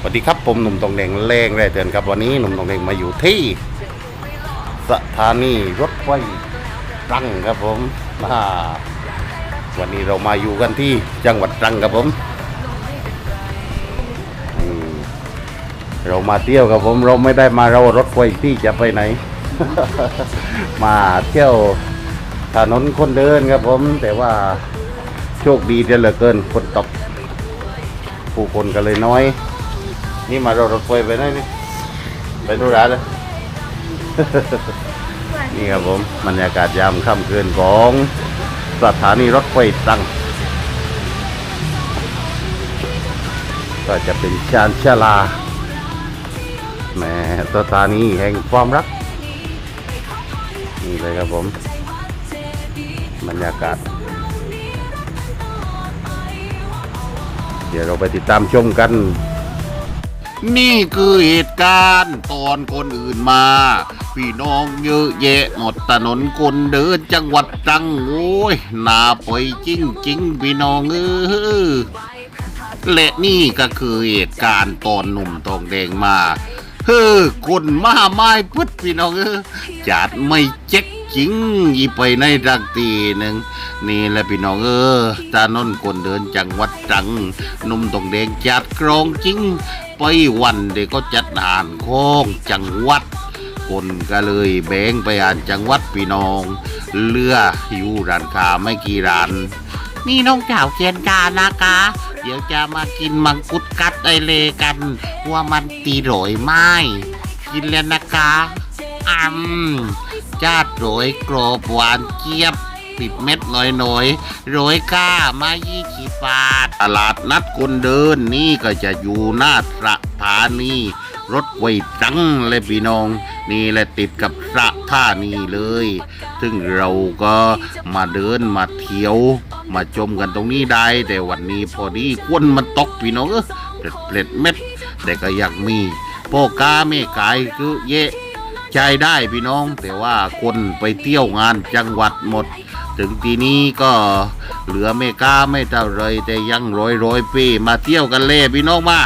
สวัสดีครับผมหนุ่มตองแดงแรงแร่เตือนครับวันนี้หนุ่มตองแดงมาอยู่ที่สถานีรถไฟตรังครับผมอ่าวันนี้เรามาอยู่กันที่จังหวัดตรังครับผมเรามาเที่ยวครับผมเราไม่ได้มาเรารถไฟที่จะไปไหน มาเที่ยวถนนคนเดินครับผม แต่ว่าโชคดีเหลือเกินฝนตกผู้คนก็เลยน้อย นี่มารอรถไฟไปไหนนี่ไปธุระเลย นี่ครับผมบรรยากาศยามค่ำคืนของสถานีรถไฟตรังก็จะเป็นชานชาลาแหมสถานีแห่งความรัก นี่เลยครับผม บรรยากาศ เดี๋ยวเราไปติดตามชมกัน นี่คือเหตุการณ์ตอนคนอื่นมา พี่น้องเยอะแยะหมดถนนคนเดินจังหวัดตรังโอ้ยนาปอยจริงจริงพี่น้องเออและนี่ก็คือเหตุการณ์ตอนหนุ่มทองแดงมาเฮ้อคนมาไม้พึดพี่น้องเออจัดไม่เจ๊ก จริงอีไปในดักตีหนึ่งนี่แหละพี่น้องเออตานนคนเดินจังหวัดตรังนุ่มทองแดงจัดกรองจริง ไปวันเด็กก็จัดอ่านโค้งจังหวัดคนก็เลยแบ่งไปอ่านจังหวัดพี่น้องเรืออยู่ร้านค้าไม่กี่ร้านนี่น้องเจ้าเขียนกานะคะ เดี๋ยวจะมากินมังคุดกัดไอเลกัน ว่ามันตีโรยไหมกินแล้วนะคะอืม จาดโรยกรอบหวานเจี๊ยบปิดเม็ดหน่อยๆโรยก้ามายี่สิบบาทตลาดนัดคนเดินนี่ก็จะอยู่หน้าสถานีรถไฟจังเลยพี่น้อง นี่แหละติดกับสถานีเลย ซึ่งเราก็มาเดินมาเที่ยว มาชมกันตรงนี้ได้ แต่วันนี้พอดีควนมันตกพี่น้องเออเปล็ดเม็ด แต่ก็อยากมีพ่อกาไม่ขายคือเยะ ใช้ได้พี่น้อง แต่ว่าคนไปเที่ยวงานจังหวัดหมด ถึงทีนี้ก็เหลือไม่กล้าไม่เท่าไรแต่ยังร้อยร้อยปีมาเที่ยวกันเล่พี่น้องมา